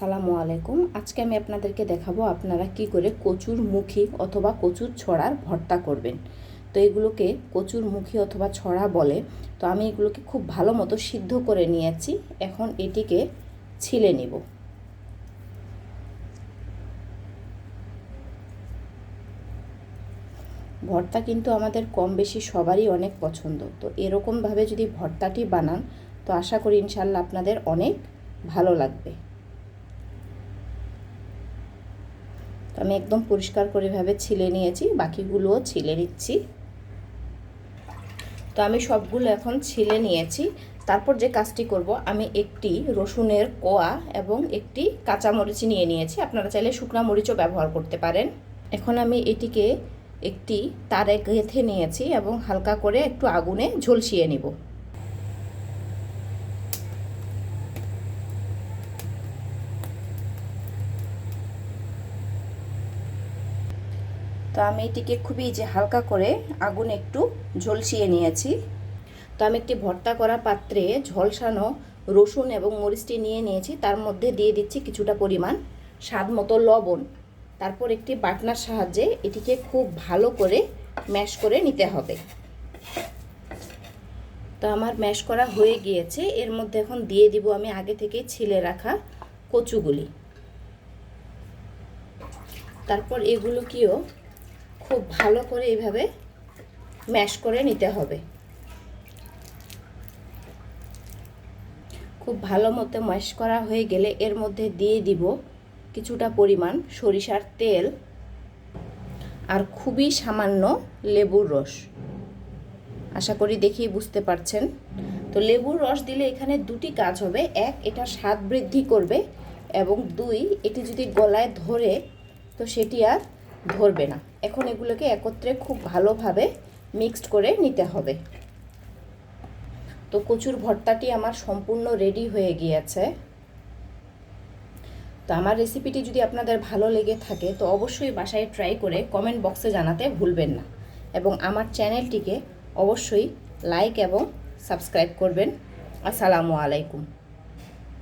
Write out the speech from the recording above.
সালামু আলাইকুম। আজকে আমি আপনাদেরকে দেখাবো আপনারা কি করে কচুর মুখী অথবা কচুর ছড়ার ভর্তা করবেন। তো এগুলোকে কচুর মুখী অথবা ছড়া বলে। তো আমি এগুলোকে খুব ভালো মতো সিদ্ধ করে নিয়েছি। এখন এটিকে ছিলে নিব। ভর্তা কিন্তু আমাদের কম বেশি সবারই অনেক পছন্দ। তো এরকমভাবে যদি ভর্তাটি বানান, তো আশা করি ইনশাল্লাহ আপনাদের অনেক ভালো লাগবে। তো আমি একদম পরিষ্কার করে ভাবে ছিলে নিয়েছি, বাকিগুলোও ছিলে নিচ্ছি। তো আমি সবগুলো এখন ছিলে নিয়েছি। তারপর যে কাজটি করব, আমি একটি রসুনের কোয়া এবং একটি কাঁচামরিচ নিয়ে নিয়েছি। আপনারা চাইলে শুকনা মরিচও ব্যবহার করতে পারেন। এখন আমি এটিকে একটি তারে গেঁথে নিয়েছি এবং হালকা করে একটু আগুনে ঝলসিয়ে নিব। তো আমি এটিকে খুবই যে হালকা করে আগুন একটু ঝলসিয়ে নিয়েছি। তো আমি একটি ভর্তা করা পাত্রে ঝলসানো রসুন এবং মরিচটি নিয়ে নিয়েছি। তার মধ্যে দিয়ে দিচ্ছি কিছুটা পরিমাণ স্বাদ মতো লবণ। তারপর একটি বাটনার সাহায্যে এটিকে খুব ভালো করে ম্যাশ করে নিতে হবে। তো আমার ম্যাশ করা হয়ে গিয়েছে। এর মধ্যে এখন দিয়ে দিব আমি আগে থেকে ছিলে রাখা কচুগুলি। তারপর এগুলো এগুলোকেও খুব ভালো করে এইভাবে ম্যাশ করে নিতে হবে। খুব ভালো মতো ম্যাশ করা হয়ে গেলে এর মধ্যে দিয়ে দিব কিছুটা পরিমাণ সরিষার তেল আর খুবই সামান্য লেবুর রস। আশা করি দেখেই বুঝতে পারছেন। তো লেবুর রস দিলে এখানে দুটি কাজ হবে। এক, এটা স্বাদ বৃদ্ধি করবে এবং দুই, এটি যদি গলায় ধরে, তো সেটি আর ধরবে না। এখন এগুলোকে একত্রে খুব ভালোভাবে মিক্সড করে নিতে হবে। তো কচুর ভর্তাটি আমার সম্পূর্ণ রেডি হয়ে গিয়েছে। তো আমার রেসিপিটি যদি আপনাদের ভালো লেগে থাকে, তো অবশ্যই বাসায় ট্রাই করে কমেন্ট বক্সে জানাতে ভুলবেন না। এবং আমার চ্যানেলটিকে অবশ্যই লাইক এবং সাবস্ক্রাইব করবেন। আসসালামু আলাইকুম।